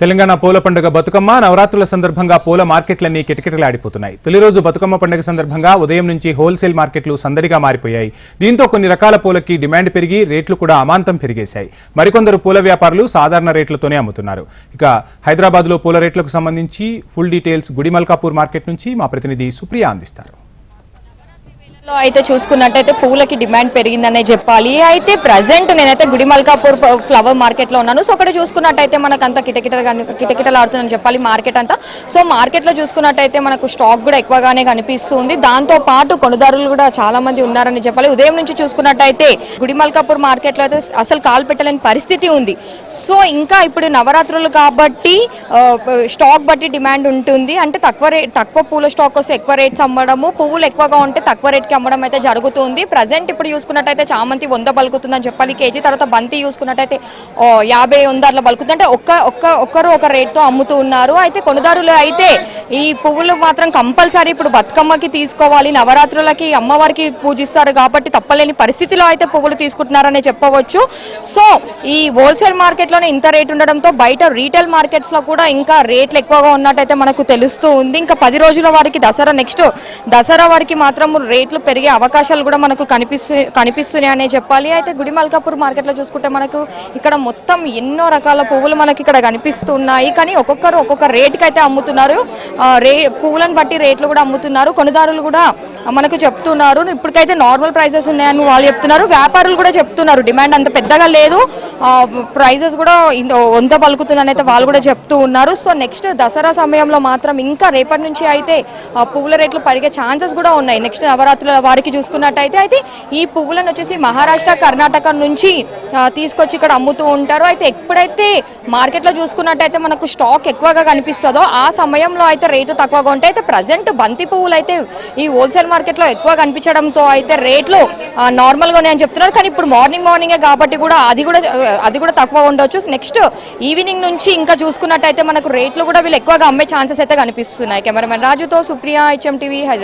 తెలంగాణ పూల పండుగ బతుకమ్మ నవరాత్రుల సందర్భంగా పూల మార్కెట్లన్నీ కిటకిటలాడిపోతున్నాయి. తొలి రోజు బతుకమ్మ పండుగ సందర్భంగా ఉదయం నుంచి హోల్సేల్ మార్కెట్లు సందడిగా మారిపోయాయి. దీంతో కొన్ని రకాల పూలకి డిమాండ్ పెరిగి రేట్లు కూడా అమాంతం పెరిగేశాయి. మరికొందరు పూల వ్యాపారులు సాధారణ రేట్లతోనే అమ్ముతున్నారు. ఇక హైదరాబాద్లో పూల రేట్లకు సంబంధించి ఫుల్ డీటెయిల్స్ గుడిమల్కాపూర్ మార్కెట్ నుంచి మా ప్రతినిధి సుప్రియ అందిస్తారు. లో అయితే చూసుకున్నట్టయితే పువ్వులకి డిమాండ్ పెరిగిందనే చెప్పాలి. అయితే ప్రజెంట్ నేనైతే గుడిమల్కాపూర్ మల్కాపూర్ ఫ్లవర్ మార్కెట్లో ఉన్నాను. సో అక్కడ చూసుకున్నట్టయితే మనకు అంతా కిటకిట కిటకిటలు ఆడుతుందని చెప్పాలి మార్కెట్ అంతా. సో మార్కెట్లో చూసుకున్నట్టయితే మనకు స్టాక్ కూడా ఎక్కువగానే కనిపిస్తుంది. దాంతో పాటు కొనుదారులు కూడా చాలా మంది ఉన్నారని చెప్పాలి. ఉదయం నుంచి చూసుకున్నట్టయితే గుడిమల్కాపూర్ మార్కెట్లో అయితే అసలు కాలు పెట్టలేని పరిస్థితి ఉంది. సో ఇంకా ఇప్పుడు నవరాత్రులు కాబట్టి స్టాక్ బట్టి డిమాండ్ ఉంటుంది. అంటే తక్కువ రేట్ తక్కువ పూల స్టాక్ వస్తే ఎక్కువ రేట్స్ అమ్మడము పువ్వులు ఎక్కువగా ఉంటే తక్కువ రేట్కి అమ్మడం అయితే జరుగుతుంది. ప్రజెంట్ ఇప్పుడు చూసుకున్నట్టయితే చామంతి వంద పలుకుతుందని చెప్పాలి. కేజీ తర్వాత బంతి చూసుకున్నట్టయితే ఓ, యాభై వంద అట్లా పలుకుతుంది. అంటే ఒక్క ఒక్క ఒక్కరు ఒక రేట్తో అమ్ముతూ ఉన్నారు. అయితే కొనుదారులు అయితే ఈ పువ్వులు మాత్రం కంపల్సరీ ఇప్పుడు బతుకమ్మకి తీసుకోవాలి. నవరాత్రులకి అమ్మవారికి పూజిస్తారు కాబట్టి తప్పలేని పరిస్థితిలో అయితే పువ్వులు తీసుకుంటున్నారని చెప్పవచ్చు. సో ఈ హోల్సేల్ మార్కెట్లోనే ఇంత రేట్ ఉండడంతో బయట రీటైల్ మార్కెట్స్లో కూడా ఇంకా రేట్లు ఎక్కువగా ఉన్నట్టయితే మనకు తెలుస్తూ ఉంది. ఇంకా పది రోజుల వారికి దసరా నెక్స్ట్ దసరా వారికి మాత్రం రేట్లు పెరిగే అవకాశాలు కూడా మనకు కనిపిస్తు కనిపిస్తున్నాయి అనే చెప్పాలి. అయితే గుడి మల్కాపూర్ మార్కెట్లో చూసుకుంటే మనకు ఇక్కడ మొత్తం ఎన్నో రకాల పువ్వులు మనకి ఇక్కడ కనిపిస్తున్నాయి. కానీ ఒక్కొక్కరు ఒక్కొక్క రేటుకి అయితే అమ్ముతున్నారు రే పువ్వులను బట్టి రేట్లు కూడా అమ్ముతున్నారు. కొనుదారులు కూడా మనకు చెప్తున్నారు. ఇప్పటికైతే నార్మల్ ప్రైజెస్ ఉన్నాయని వాళ్ళు చెప్తున్నారు. వ్యాపారులు కూడా చెప్తున్నారు. డిమాండ్ అంత పెద్దగా లేదు. ప్రైజెస్ కూడా వంత వంద పలుకుతుందని అయితే వాళ్ళు కూడా చెప్తూ ఉన్నారు. సో నెక్స్ట్ దసరా సమయంలో మాత్రం ఇంకా రేపటి నుంచి అయితే ఆ, పువ్వుల రేట్లు పెరిగే ఛాన్సెస్ కూడా ఉన్నాయి. నెక్స్ట్ నవరాత్రుల వారికి చూసుకున్నట్టయితే అయితే ఈ పువ్వులను వచ్చేసి మహారాష్ట్ర కర్ణాటక నుంచి తీసుకొచ్చి ఇక్కడ అమ్ముతూ ఉంటారు. అయితే ఎప్పుడైతే మార్కెట్లో చూసుకున్నట్టయితే మనకు స్టాక్ ఎక్కువగా కనిపిస్తుందో ఆ సమయంలో అయితే రేటు తక్కువగా ఉంటాయి అయితే ప్రజెంట్ బంతి పువ్వులు అయితే ఈ హోల్సేల్ మార్కెట్లో ఎక్కువ కనిపించడంతో అయితే రేట్లు ఆ, నార్మల్గా ఉన్నాయని చెప్తున్నారు. కానీ ఇప్పుడు మార్నింగ్ మార్నింగే కాబట్టి కూడా అది కూడా అది కూడా తక్కువ ఉండొచ్చు. నెక్స్ట్ ఈవినింగ్ నుంచి ఇంకా చూసుకున్నట్టయితే మనకు రేట్లు కూడా వీళ్ళు ఎక్కువగా అమ్మే ఛాన్సెస్ అయితే కనిపిస్తున్నాయి. కెమెరామెన్ రాజుతో సుప్రియ హెచ్ఎం టీవీ హైదరాబాద్.